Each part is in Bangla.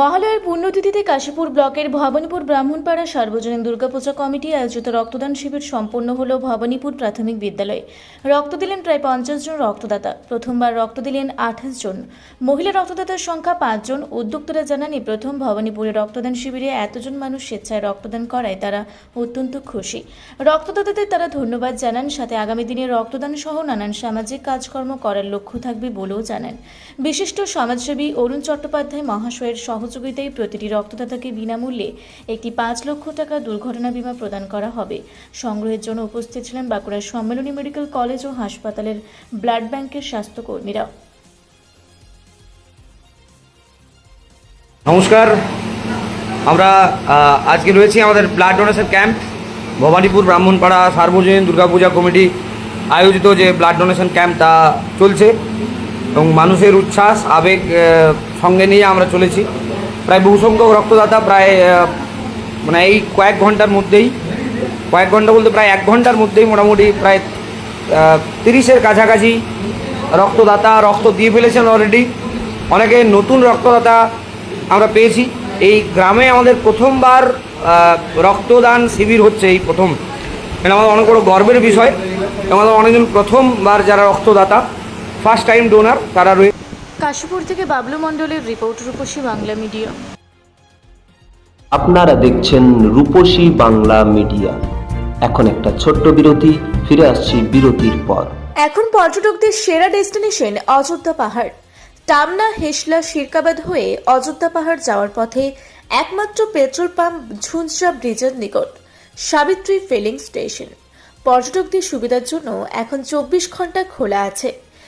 মহালয়ের পুণ্যতিথিতে কাশীপুর ব্লকের ভবানীপুর ব্রাহ্মণপাড়া সার্বজনীন দুর্গাপূজা কমিটি আয়োজিত রক্তদান শিবির সম্পন্ন হল ভবানীপুর প্রাথমিক বিদ্যালয়ে। রক্ত দিলেন প্রায় পঞ্চাশ জন রক্তদাতা। প্রথমবার রক্ত দিলেন আঠাশ জন। মহিলা রক্তদাতার সংখ্যা পাঁচজন উদ্যোক্তারা জানান, এই প্রথম ভবানীপুরে রক্তদান শিবিরে এতজন মানুষ স্বেচ্ছায় রক্তদান করায় তারা অত্যন্ত খুশি। রক্তদাতাদের তারা ধন্যবাদ জানান, সাথে আগামী দিনে রক্তদান সহ নানান সামাজিক কাজকর্ম করার লক্ষ্য থাকবে বলেও জানান। বিশিষ্ট সমাজসেবী অরুণ চট্টোপাধ্যায় মহাশয়ের সহযোগিতায় প্রতিটি রক্তদাতাকে বিনামূল্যে একটি পাঁচ লক্ষ টাকা দুর্ঘটনা বীমা প্রদান করা হবে। সংগ্রহের জন্য উপস্থিত ছিলেন বাঁকুড়ার সম্মেলনী মেডিকেল কলেজ ও হাসপাতালের ব্লাড ব্যাংকের স্বাস্থ্যকর্মীরা। নমস্কার। আমরা আজকে রয়েছি আমাদের blood donation camp, Bhabanipur Brahmanpara সার্বজনীন দুর্গাপূজা কমিটি আয়োজিত যে ব্লাড ডোনেশন ক্যাম্প তা চলছে এবং মানুষের উচ্ছ্বাস, আবেগ সঙ্গে নিয়ে আমরা চলেছি। প্রায় বহু সংখ্যক রক্তদাতা প্রায় মানে এই কয়েক ঘণ্টার মধ্যেই, কয়েক ঘণ্টা বলতে প্রায় এক ঘণ্টার মধ্যেই মোটামুটি প্রায় তিরিশের কাছাকাছি রক্তদাতা রক্ত দিয়ে ফেলেছেন অলরেডি অনেকে নতুন রক্তদাতা আমরা পেয়েছি। এই গ্রামে আমাদের প্রথমবার রক্তদান শিবির হচ্ছে এই প্রথম। এটা আমাদের অনেক বড় গর্বের বিষয়। আমাদের অনেকজন প্রথমবার যারা রক্তদাতা ফার্স্ট টাইম ডোনার তারা রয়েছে কাশীপুর থেকে বাবলু মণ্ডলের রিপোর্ট রূপসী বাংলা মিডিয়া। আপনারা দেখছেন রূপসী বাংলা মিডিয়া। এখন একটা ছোট্ট বিরতি ফিরে আসছি বিরতির পর। এখন পর্যটকদের সেরা ডেস্টিনেশন অযোধ্যা পাহাড়। টামনা হেসলা শিরকাবাদ হয়ে অযোধ্যা পাহাড় যাওয়ার পথে একমাত্র পেট্রোল পাম্প ঝুনঝা ব্রিজের নিকট সাবিত্রী ফিলিং স্টেশন। পর্যটকদের সুবিধার জন্য এখন চব্বিশ ঘণ্টা খোলা আছে।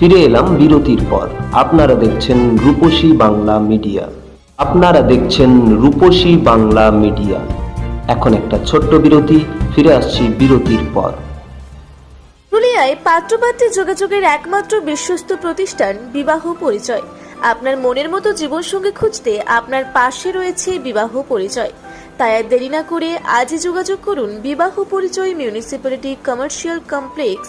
ফিরে এলাম বিরতির পর। আপনারা দেখছেন রূপসী বাংলা মিডিয়া। আপনারা দেখছেন রূপসী বাংলা মিডিয়া। এখন একটা ছোট্ট বিরতি, ফিরে আসছি বিরতির পর। পুরুলিয়ায় পাত্রপাত্রে যোগাযোগের একমাত্র বিশ্বস্ত প্রতিষ্ঠান বিবাহ পরিচয়। আপনার মনের মতো জীবনসঙ্গী খুঁজতে আপনার পাশে রয়েছে বিবাহ পরিচয়। তাই আর দেরি না করে আজই যোগাযোগ করুন বিবাহ পরিচয় municipality commercial complex